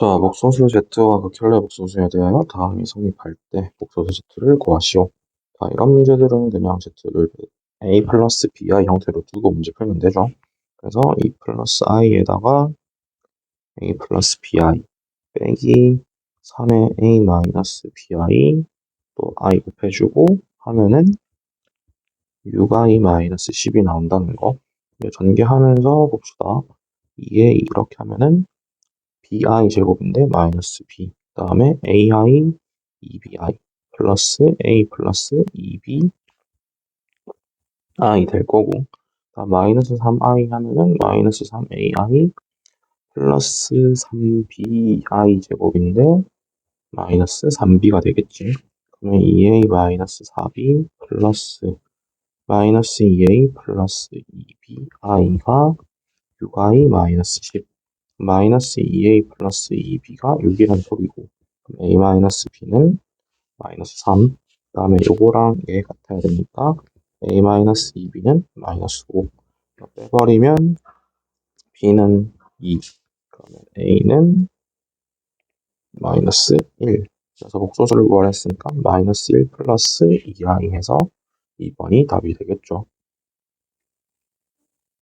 자, 목소수 Z와 극혈례 목소수에 대하여 다음이 성립할 때 목소수 Z를 구하시오. 자, 이런 문제들은 그냥 Z를 A 플러스 BI 형태로 두고 문제 풀면 되죠. 그래서 E 플러스 I에다가 A 플러스 BI 빼기 3의 A 마이너스 BI 또 I 곱해주고 하면은 6I 마이너스 10이 나온다는 거. 전개하면서 봅시다. 이게 이렇게 하면은 bi 제곱인데 마이너스 b 그 다음에 ai 2bi 플러스 a 플러스 2b i 될 거고 다 마이너스 3i 하면은 마이너스 3ai 플러스 3bi 제곱인데 마이너스 3b가 되겠지. 그러면 2a 마이너스 4b 플러스 마이너스 2a 플러스 2bi가 6i 마이너스 10 마이너스 2a 플러스 2b가 6이란 소리고 a 마이너스 b는 마이너스 3 그 다음에 요거랑 얘 같아야 되니까 a 마이너스 2b는 마이너스 5 빼버리면 b는 2 그러면 a는 마이너스 1 그래서 복소수를 구하랬으니까 마이너스 1 플러스 2i 해서 2번이 답이 되겠죠.